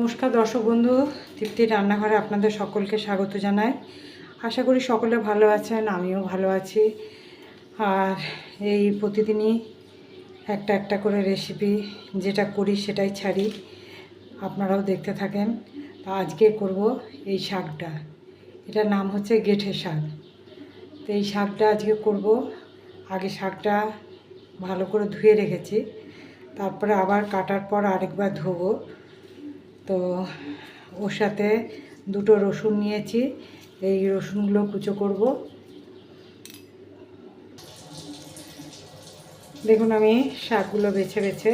নমস্কার দর্শক বন্ধু, তৃপ্তি রান্নাঘরে আপনাদের সকলকে স্বাগত জানাই। আশা করি সকলে ভালো আছেন, আমিও ভালো আছি। আর এই প্রতিদিনই একটা একটা করে রেসিপি যেটা করি সেটাই ছাড়ি। আপনারাও দেখতে থাকেন। তা আজকে করব এই শাকটা। এটার নাম হচ্ছে গেঠে শাক। তো এই শাকটা আজকে করব। আগে শাকটা ভালো করে ধুয়ে রেখেছি। তারপরে আবার কাটার পর আরেকবার ধোবো। তো ওর সাথে দুটো রসুন নিয়েছি। এই রসুনগুলো কুচো করব। দেখুন আমি শাকগুলো বেছে বেছে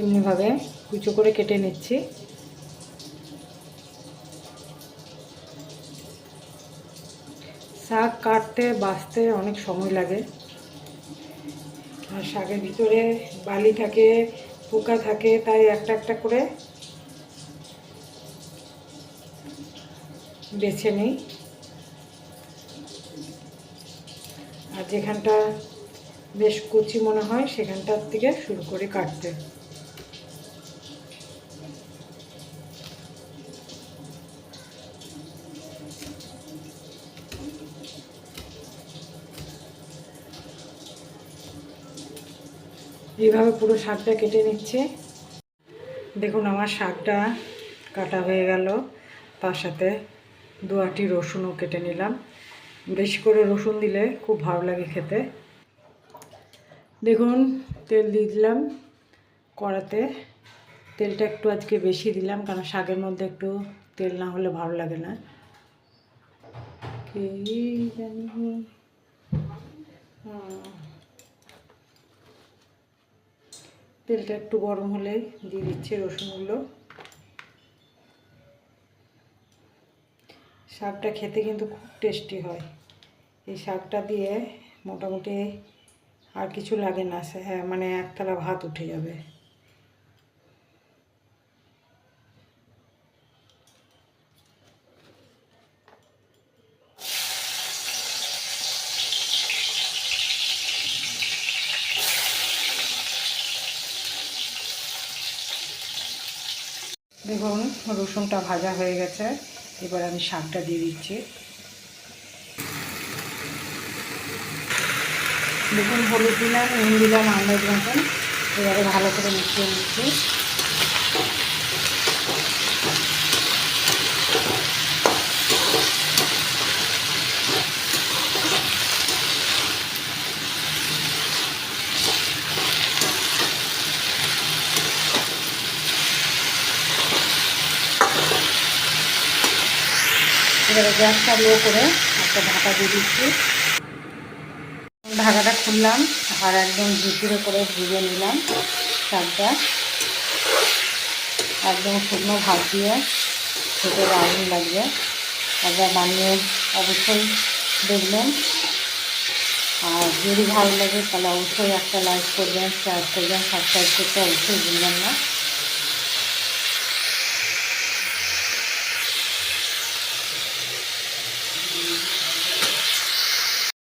এমনিভাবে কুচো করে কেটে নিচ্ছি। শাক কাটতে, বাঁচতে অনেক সময় লাগে। আর শাকের ভিতরে বালি থাকে, পোকা থাকে, তাই একটা একটা করে বেছে নিই। আর যেখানটা বেশ কুচি মনে হয়, সেখানটার থেকে শুরু করে কাটতে। এইভাবে পুরো শাকটা কেটে নিচ্ছে। দেখুন আমার শাকটা কাটা হয়ে গেল। তার সাথে দু আটি রসুনও কেটে নিলাম। বেশি করে রসুন দিলে খুব ভালো লাগে খেতে। দেখুন, তেল দিয়ে দিলাম কড়াতে। তেলটা একটু আজকে বেশি দিলাম, কারণ শাকের মধ্যে একটু তেল না হলে ভালো লাগে না। কি জানি। তেলটা একটু গরম হলে দিয়ে দিচ্ছি রসুনগুলো শাকটা খেতে কিন্তু খুব টেস্টি হয়। এই শাকটা দিয়ে মোটামুটি আর কিছু লাগে না হ্যাঁ মানে একতলা ভাত উঠে যাবে। দেখুন, রসুনটা ভাজা হয়ে গেছে। এবার আমি শাকটা দিয়ে দিচ্ছি। দেখুন, হলুদ দিলাম, নুন দিলাম, আন্দাজ মতন। এবারে ভালো করে মিশিয়ে নিচ্ছি। এবারে গ্যাসটা লো করে একটা ঢাকা দিয়ে দিচ্ছি। ঢাকাটা খুললাম, আর একদম ঝুঁকিরে করে ভেজে নিলাম শাকটা। একদম শুকনো ভাত দিয়ে খেতে দারুণ লাগবে। একবার বানিয়ে অবশ্যই দেখবেন। আর যদি ভালো লাগে তাহলে অবশ্যই একটা লাইক করবেন শেয়ার করবেন সাবস্ক্রাইব করতে অবশ্যই ভুলবেন না।